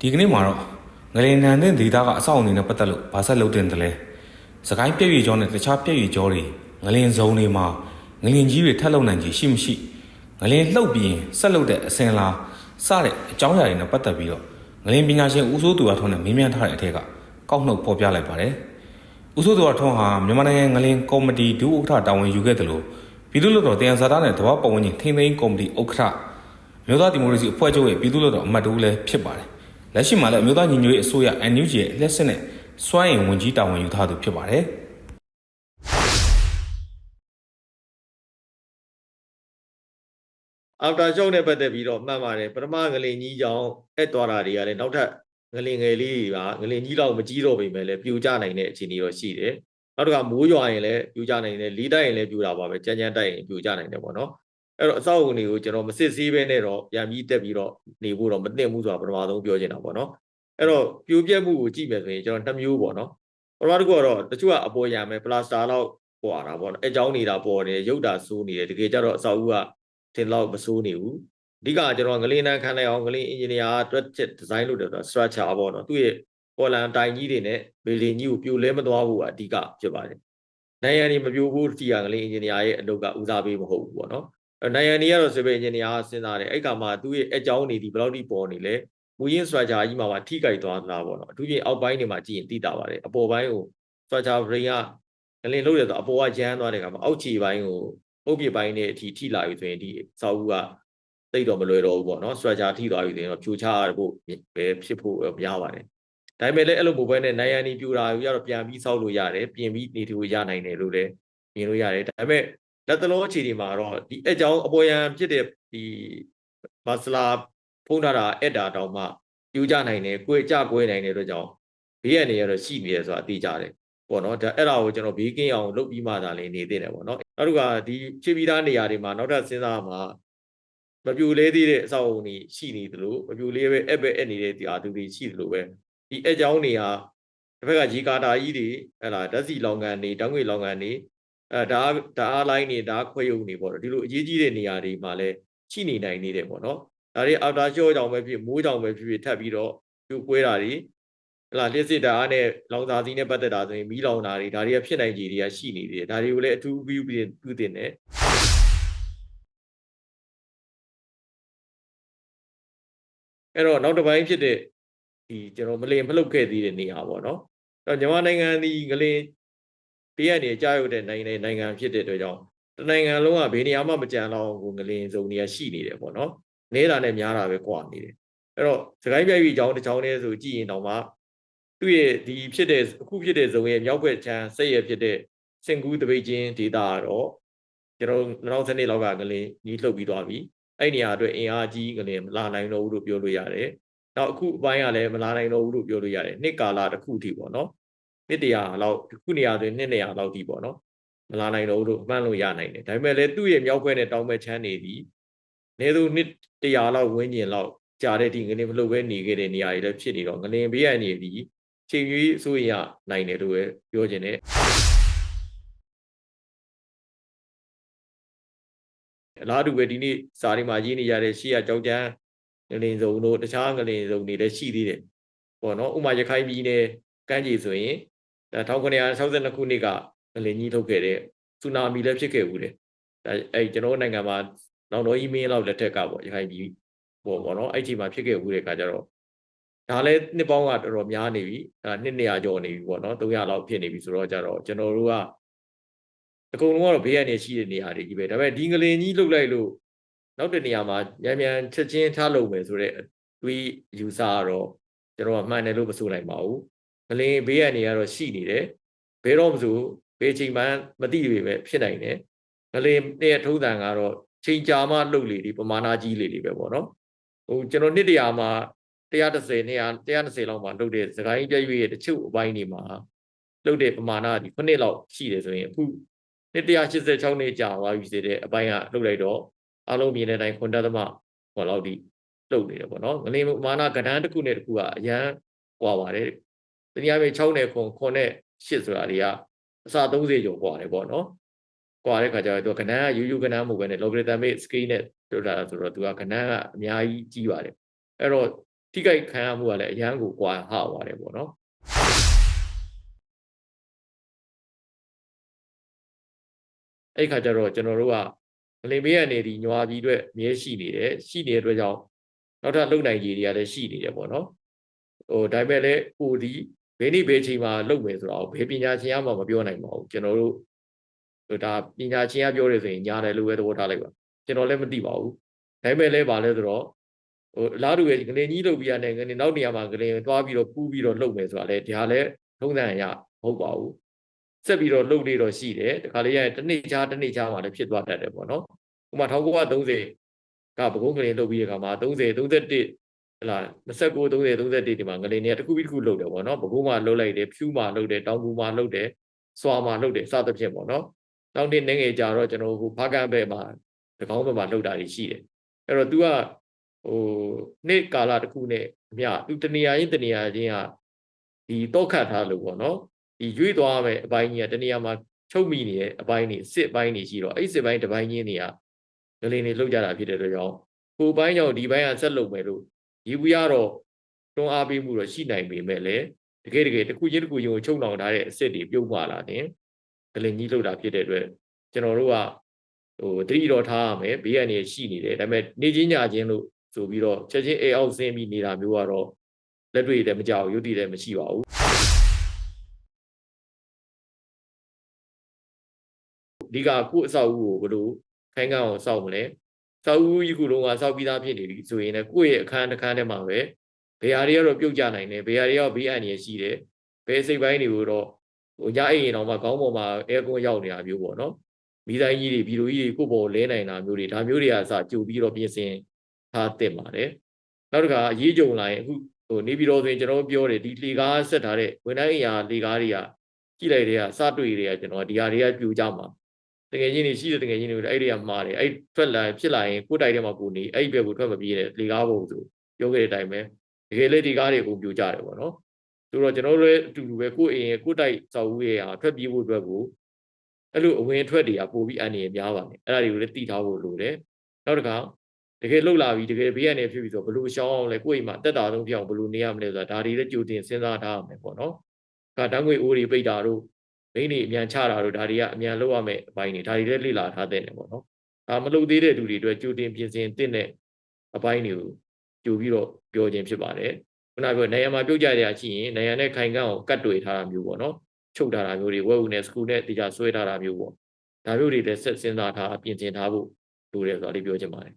ဒီကနေ့မှာတော့ငလင်နန်တဲ့ဒေသကအဆောက်အအုံတွေနဲ့ပတ်သက်လို့ဗာဆက်လုပ်တင်တယ်လဲစကိုင်းပြည့်ရည်ကျော်နဲ့တခြားပြည့်ရည်ကျော်တွေငလင်ဇုံတွေမှာငလင်ကြီးတွေထပ်လုံနိုင်ကြီးရှိမရှိငလင်လှုပ်ပြီးရင်ဆက်လုပ်တဲ့အစင်လားစတဲ့အကြောင်းအရာတွေနဲ့ပတ်သက်ပြီးတော့ငလင်ပညာရှင်ဦးစိုးသူအားထုံးနဲ့မေးမြန်းထားတဲ့အထက်ကကောက်နှုတ်ဖော်ပြလိုက်ပါတယ်ဦးစိုးသူအားထုံးဟာမြန်မာနိုင်ငံငလင်ကော်မတီဒုဥက္ကဋ္ဌတာဝန်ယူခဲ့တယ်လို့ပြည်သူ့လွှတ်တော်တရားစာသားနဲ့တဘာပတ်ဝန်းကျင်ထိန်းသိမ်းကော်မတီဥက္ကဋ္ဌမြို့သားဒီမိုကရေစီအဖွဲ့ချုပ်ရဲ့ပြည်သူ့လွှတ်တော်အမတ်တူလည်းဖြစ်ပါတယ်။ လက်ရှိမှာလည်းမြို့သားညီညွတ်ရေးအစိုးရ NUG ရဲ့လက်စစ်နဲ့စွမ်းအင်ဝင်ကြီးတာဝန်ယူထားသူဖြစ်ပါတယ်အာဖတာရှော့နဲ့ပတ်သက်ပြီးတော့မှတ်ပါတယ်ပထမငလင်ကြီးကြောင့်အဲ့သွားတာတွေကလည်းနောက်ထပ်ငလင်ငယ်လေးတွေကငလင်ကြီးတော့မကြီးတော့ပေမဲ့လည်းပြူကျနိုင်တဲ့အခြေအနေတော့ရှိတယ်နောက်တစ်ခါမိုးရွာရင်လည်းပြူကျနိုင်တယ်လီးတိုက်ရင်လည်းပြူတာပါပဲကြမ်းကြမ်းတိုက်ရင်ပြူကျနိုင်တယ်ပေါ့နော် အဲ့တော့အဆောက်အုံတွေကိုကျွန်တော်မစစ်ဆေးဘဲနဲ့တော့ပြန်ပြီးတက်ပြီးတော့နေဖို့တော့မသင့်ဘူးဆိုတာပထမဆုံးပြောချင်တာပေါ့နော်အဲ့တော့ပြိုပြက်မှုကိုကြည့်မယ်ဆိုရင်ကျွန်တော်နှစ်မျိုးပေါ့နော်ပထမတစ်ခုကတော့တချို့ကအပေါ်ရမယ်ပလာစတာလောက်ပေါ်လာတာပေါ့နော်အကြောင်းနေတာပေါ်တယ်ရုပ်တာဆိုးနေတယ်တကယ်ကြတော့အဆောက်အဦကတင်တော့မစိုးနေဘူးအဓိကကျွန်တော်ငလင်းနှန်းခန်းလိုက်အောင်ငလင်းအင်ဂျင်နီယာတွက်ချက်ဒီဇိုင်းလုပ်တယ်ဆိုတော့ structure ပေါ့နော်သူ့ရဲ့ပေါ်လန်တိုင်ကြီးတွေနဲ့ building ကြီးကိုပြိုလဲမသွားဘူးအဓိကဖြစ်ပါတယ်နိုင်ရန်ဒီမပြိုဘူးတီးရငလင်းအင်ဂျင်နီယာရဲ့အလုပ်ကဦးစားပေးမဟုတ်ဘူးပေါ့နော်အဲ နိုင်ရန်ဒီကတော့ civil engineer ကစဉ်းစားတယ်အဲ့ကမှသူ့ရဲ့အကြောင်းနေဒီဘယ်လောက်ထိပေါ်နေလဲမူရင်း structure ကြီးမှာပါထိကြိုက်သွားတာပေါ့နော်အထူးဖြင့်အောက်ပိုင်းတွေမှာကြည့်ရင်သိတာပါတယ်အပေါ်ပိုင်းကို structure brain ကငလင်းလုပ်ရတော့အပေါ်ကရမ်းသွားတဲ့အခါမှာအောက်ခြေပိုင်းကိုအုပ်ပြပိုင်းနဲ့အထိထိလာပြီဆိုရင်ဒီစာအုပ်ကတိတ်တော့မလွယ်တော့ဘူးပေါ့နော် structure ထိသွားပြီဆိုရင်တော့ဖြိုချရဖို့ပဲဖြစ်ဖို့များပါတယ်ဒါပေမဲ့လည်းအဲ့လိုမဟုတ်ဘဲနဲ့နိုင်ရန်ဒီပြူတာကိုရတော့ပြန်ပြီးစောက်လို့ရတယ်ပြင်ပြီးနေထိုးရနိုင်တယ်လို့လည်းမြင်လို့ရတယ်ဒါပေမဲ့ လက်တလုံးအခြေဒီမှာတော့ဒီအကြောင်းအပေါ်ယံဖြစ်တဲ့ဒီမဆလာဖုံးထားတာအဲ့တာတောင်မှပြူကြနိုင်တယ်ကိုယ်ကြကွဲနိုင်တဲ့အတွက်ကြောင့်ဘေးရနေရတော့ရှိနေတယ်ဆိုတာသိကြတယ်ပေါ့နော်ဒါအဲ့ဒါကိုကျွန်တော်ဘေးကင်းအောင်လုပ်ပြီးမှသာလည်းနေသင့်တယ်ပေါ့နော်နောက်တစ်ခါဒီချစ်ပြီးသားနေရာတွေမှာနောက်ထပ်စဉ်းစားမှာမပြူလဲသေးတဲ့အဆောက်အုံတွေရှိနေသလိုမပြူလေးပဲအဲ့ပဲအဲ့နေတဲ့ဒီအာသူတွေရှိသလိုပဲဒီအကြောင်းတွေဟာတစ်ဖက်ကရေကာတာကြီးတွေဟဲ့လားဓာတ်စီလောင်ကန်တွေတောင်းငွေလောင်ကန်တွေ အဲဒါဓာတ်အားလိုင်းတွေဓာတ်ခွဲယုံတွေပေါ့ဒီလိုအရေးကြီးတဲ့နေရာတွေမှာလည်းရှိနေနိုင်နေတယ်ပေါ့နော်ဒါတွေအောက်တာရှော့ကြောင်ပဲဖြစ်မိုးကြောင်ပဲဖြစ်ဖြစ်ထပ်ပြီးတော့ပြိုကွဲတာတွေဟလာလျှစ်စစ်တာအားနဲ့လောင်စာစီနဲ့ပတ်သက်တာဆိုရင်မီးလောင်တာတွေဒါတွေကဖြစ်နိုင်ခြေတွေကရှိနေသေးတယ်ဒါတွေကိုလည်းအထူးပြုပြီးပြုတင်တယ်အဲ့တော့နောက်တစ်ပိုင်းဖြစ်တဲ့ဒီကျွန်တော်မလင်မလှုပ်ခဲ့သေးတဲ့နေရာပေါ့နော်အဲ့တော့မြန်မာနိုင်ငံဒီငလင် ပေးရနေကြာရုပ်တဲ့နိုင်ငံနိုင်ငံဖြစ်တဲ့အတွက်ကြောင့်တနိုင်ငံလုံးကဘယ်နေရာမှမကြံတော့ကိုငလင်စုံနေရရှိနေတယ်ပေါ့နော်နေတာနဲ့များတာပဲကွာနေတယ်အဲ့တော့စကိုင်းပြိုင်ပြီးကြောင်းတစ်ချောင်းတည်းဆိုကြည့်ရင်တော့မှသူ့ရဲ့ဒီဖြစ်တဲ့အခုဖြစ်တဲ့ဇုံရဲ့မြောက်ဘက်ခြမ်းစိတ်ရဖြစ်တဲ့စင်ကူးတပိတ်ချင်းဒေတာကတော့ကျွန်တော်2000နှစ်လောက်ကငလင်ညီးလှုပ်ပြီးသွားပြီအဲ့နေရာအတွက်အင်အားကြီးငလင်မလာနိုင်တော့ဘူးလို့ပြောလို့ရတယ်နောက်အခုအပိုင်းကလည်းမလာနိုင်တော့ဘူးလို့ပြောလို့ရတယ်နှစ်ကာလတစ်ခုထိပေါ့နော် နှစ်တရာလောက်ခုနေရာဆိုရင်နှစ်နေရာလောက်ထိပေါ့နော်မလာနိုင်တော့ဘူးလို့အမှန်လို့ရနိုင်တယ်ဒါပေမဲ့လည်းသူ့ရဲ့မြောက်ဘက်နဲ့တောင်ဘက်ချမ်းနေသည်နေသူနှစ်တရာလောက်ဝန်းကျင်လောက်ကြာတဲ့ဒီငလင်မလှုပ်ပဲနေခဲ့တဲ့နေရာတွေလည်းဖြစ်နေတော့ငလင်ဘေးရနေသည်ချိန်ရွေးအစိုးရနိုင်တယ်လို့ပဲပြောချင်တယ်အလားတူပဲဒီနေ့စာရီမှာရေးနေရတဲ့ရှေ့ကကြောက်ကြမ်းငလင်စုံတို့တခြားငလင်စုံတွေလည်းရှိသေးတယ်ပေါ့နော်ဥမာရခိုင်ပြည်နယ်ကမ်းခြေဆိုရင် 1962ခုနှစ်ကငလင်ကြီးထုတ်ခဲ့တဲ့ဆူနာမီလည်းဖြစ်ခဲ့ဘူးတယ်အဲအဲကျွန်တော်နိုင်ငံမှာနောက်တော့အီးမေးလ်လောက်လက်ထက်ကပေါ့ရခိုင်ပြည်ပေါ့ပေါ့နော်အဲ့ဒီမှာဖြစ်ခဲ့ဘူးတဲ့ခါကျတော့ဒါလည်းနှစ်ပေါင်းကတော်တော်များနေပြီအဲနှစ်200ကျော်နေပြီပေါ့နော်300လောက်ဖြစ်နေပြီဆိုတော့ကြတော့ကျွန်တော်တို့ကအကုန်လုံးကတော့ဘေးရနေရှိတဲ့နေရာတွေကြီးပဲဒါပေမဲ့ဒီငလင်ကြီးလှုပ်လိုက်လို့နောက်တဲ့နေရာမှာမြန်မြန်ချက်ချင်းထားလုပ်မယ်ဆိုတော့တွေးယူဆကတော့ကျွန်တော်ကမှန်တယ်လို့မဆိုနိုင်ပါဘူး ငလင်ဘေးရနေရတော့ရှိနေတယ်ဘယ်တော့မဆိုဘယ်ချိန်မှမသိပေမဲ့ဖြစ်နိုင်တယ်ငလင်တဲ့ထုံးတန်ကတော့ချိန်ကြာမှလှုပ်လေဒီပမာဏကြီးလေတွေပဲပေါ့နော်ဟိုကျွန်တော်နှစ်တရာမှာ130 200 120လောက်မှလှုပ်တဲ့စကိုင်းပြည့်ရွေးရဲ့တချို့အပိုင်းတွေမှာလှုပ်တဲ့ပမာဏဒီခုနှစ်လောက်ရှိတယ်ဆိုရင်အခုနှစ်186နှစ်ကြာသွားပြီစေတဲ့အပိုင်းကလှုပ်လိုက်တော့အလုံးမြင်တဲ့အတိုင်းခွန်တသမဟောလောက်ဒီလှုပ်နေတယ်ပေါ့နော်ငလင်ပမာဏကဏ္ဍတစ်ခုနဲ့တစ်ခုကအရန်ကွာပါတယ် တနည်းအားဖြင့်6နဲ့ခွန်ခွန်နဲ့8ဆိုတာတွေကအစ30ကျော်ကွာတယ်ပေါ့နော်ကွာတဲ့ခါကျတော့သူကကဏ္ဍကယူယူကဏ္ဍမဟုတ်ဘဲနဲ့ logarithmic scale နဲ့ပြောတာဆိုတော့သူကကဏ္ဍကအများကြီးကြီးပါတယ်အဲ့တော့ထိခိုက်ခံရမှုကလည်းအရန်ကိုကွာဟပါတယ်ပေါ့နော်အဲ့ခါကျတော့ကျွန်တော်တို့ကမလင်မေးရနေဒီညွာပြီးအတွက်အမြဲရှိနေတယ်ရှိနေတဲ့အတွက်ကြောင့်နောက်ထပ်လုံနိုင်ကြီးတွေကလည်းရှိနေတယ်ပေါ့နော်ဟိုဒါပေမဲ့လည်းကိုဒီ ဘယ်နည်းဘယ်ချိန်မှာလုံမယ်ဆိုတော့ဘယ်ပညာရှင်မှမပြောနိုင်ပါဘူးကျွန်တော်တို့ဟိုဒါပညာရှင်ကပြောတယ်ဆိုရင်ညာတယ်လို့ပဲသဘောထားလိုက်ပါကျွန်တော်လည်းမသိပါဘူးဒါပေမဲ့လည်းဗာလဲဆိုတော့ဟိုအလားတူပဲငလင်ကြီးလုပ်ပြီးရတယ်ငလင်နောက်နေရာမှာငလင်သွားပြီးတော့ပူးပြီးတော့လုပ်မယ်ဆိုတာလေဒါလည်းထုံးစံရမဟုတ်ပါဘူးဆက်ပြီးတော့လှုပ်နေတော့ရှိတယ်တခါလေးရရင်တစ်နေ့ချာတစ်နေ့ချာမှလည်းဖြစ်သွားတတ်တယ်ပေါ့နော်ဥပမာ1930ကဘကုန်းငလင်လုပ်ပြီးတဲ့အခါမှာ30 31 ဟလာ29 30 31ဒီမှာငလင်တွေကတစ်ခုပြီးတစ်ခုလှုပ်တယ်ပေါ့နော်ဘကုန်းမှာလှုပ်လိုက်တယ်ဖြူးမှာလှုပ်တယ်တောင်ကူမှာလှုပ်တယ်စွာမှာလှုပ်တယ်စသဖြင့်ပေါ့နော်နောက်နေ့နေငယ်ကြာတော့ကျွန်တော်ဟိုဖားကန်းဘက်မှာတကောင်းဘက်မှာလှုပ်တာတွေရှိတယ်အဲ့တော့ तू ကဟိုနေ့ကာလတစ်ခုနဲ့အမြ तू တနေရာချင်းတနေရာချင်းကဒီတော့ခတ်ထားလို့ပေါ့နော်ဒီရွေ့သွားမယ်အပိုင်းကြီးကတနေရာမှာချုပ်မိနေတဲ့အပိုင်းတွေစစ်ပိုင်းတွေရှိတော့အဲ့စစ်ပိုင်းတစ်ပိုင်းချင်းတွေကငလင်တွေလှုပ်ကြတာဖြစ်တဲ့အတွက်ကြောင့်ကိုပိုင်းကြောင့်ဒီပိုင်းကဆက်လုပ်မယ်လို့ ဒီဘူးရတော့တွန်းအားပေးမှုတော့ရှိနိုင်ပေမဲ့လည်းတကယ်တကယ်တစ်ခုချင်းတစ်ခုချင်းကိုချုပ်လောင်ထားတဲ့အစ်စ်တွေပြုတ်သွားလာတယ်ငလင်ကြီးလှုပ်တာဖြစ်တဲ့အတွက်ကျွန်တော်တို့ကဟိုတတိတော်ထားရမယ်ဘေးကနေရှိနေတယ်ဒါပေမဲ့နေချင်းညချင်းလို့ဆိုပြီးတော့ချက်ချင်းအိမ်အောက်ဆင်းပြီးနေတာမျိုးကတော့လက်တွေ့လည်းမကြောက်ရုပ်တည်လည်းမရှိပါဘူးဒီကကိုယ့်အဆောက်အဦကိုဘယ်လိုခိုင်းကန်းအောင်စောက်မလဲ စောက်ဦးကြီးခုလုံးကစောက်ပြီးသားဖြစ်နေပြီဆိုရင်လည်းကိုယ့်ရဲ့အခန်းတစ်ခန်းထဲမှာပဲဘယ်ဟာတွေကတော့ပြုတ်ကြနိုင်တယ်ဘယ်ဟာတွေကတော့ဘေးအန္တရာယ်ရှိတယ်ဘယ်စိတ်ပိုင်းတွေကိုတော့ဟိုညအိမ်ရင်တော့မှခေါင်းပေါ်မှာအဲကွန်ရောက်နေတာမျိုးပေါ့နော်မိသားကြီးတွေဗီဒီယိုကြီးတွေကိုယ့်ဘော်လဲနိုင်တာမျိုးတွေဒါမျိုးတွေကစကြိုပြီးတော့ပြင်ဆင်ထားတင်ပါတယ်နောက်တစ်ခါအရေးကြုံလာရင်အခုဟိုနေပြည်တော်ဆိုရင်ကျွန်တော်ပြောတယ်ဒီလေကားဆက်ထားတဲ့ဝန်ထမ်းအိမ်ယာလေကားတွေကကြည့်လိုက်တဲ့ကစတွေ့တွေကကျွန်တော်ဒီဟာတွေကပြူကြမှာ တကယ်ချင်းနေရှိတဲ့တကယ်ချင်းတွေအဲ့ဒီကမှားတယ်အဲ့ထွက်လာဖြစ်လာရင်ကိုယ်တိုက်ထဲမှာကိုနေအဲ့ဒီဘက်ကိုထွက်မပြေးတဲ့လေကားပုံဆိုပြောခဲ့တဲ့အတိုင်းပဲတကယ်လေဒီကားတွေအကုန်ပြူကြတယ်ပေါ့နော်ဆိုတော့ကျွန်တော်တို့လည်းအတူတူပဲကိုယ်အိမ်ရဲ့ကိုယ်တိုက်စောက်ဦးရဲ့ဟာထွက်ပြေးဖို့အတွက်ကိုအဲ့လိုအဝင်အထွက်တွေကပို့ပြီးအန္တရာယ်များပါတယ်အဲ့ဒါတွေကိုလည်းသိထားဖို့လိုတယ်နောက်တစ်ခါတကယ်လှုပ်လာပြီတကယ်ဘေးရနေဖြစ်ပြီဆိုဘလို့ရှောင်းအောင်လဲကိုယ့်အိမ်မှာတက်တာဆုံးပြောင်းဘလို့နေရမလဲဆိုတာဒါတွေလည်းကြိုတင်စဉ်းစားထားရမယ်ပေါ့နော်။ဒါတန်းငွေအိုးတွေပိတ်တာတို့ မိန်းတွေအမြန်ချတာတို့ဒါတွေကအမြန်လုပ်ရမယ်အပိုင်းတွေဒါတွေလည်းလေ့လာထားတဲ့တယ်ပေါ့နော်။ဒါမလုပ်သေးတဲ့လူတွေအတွက်ကြိုတင်ပြင်ဆင်သင့်တဲ့အပိုင်းတွေကိုကြိုပြီးတော့ပြောခြင်းဖြစ်ပါတယ်။ခုနကပြောနေရာမှာပြုတ်ကြရရှိရင်နေရာနဲ့ခိုင်ကန်းကိုကတ်တွေ့ထားတာမျိုးပေါ့နော်။ချုပ်ထားတာမျိုးတွေဝက်ဦးနဲ့စကူနဲ့တရားဆွဲထားတာမျိုးပေါ့။ဒါမျိုးတွေလည်းဆက်စဉ်းစားထားပြင်ဆင်ထားဖို့လိုတယ်ဆိုတာလေးပြောချင်ပါတယ်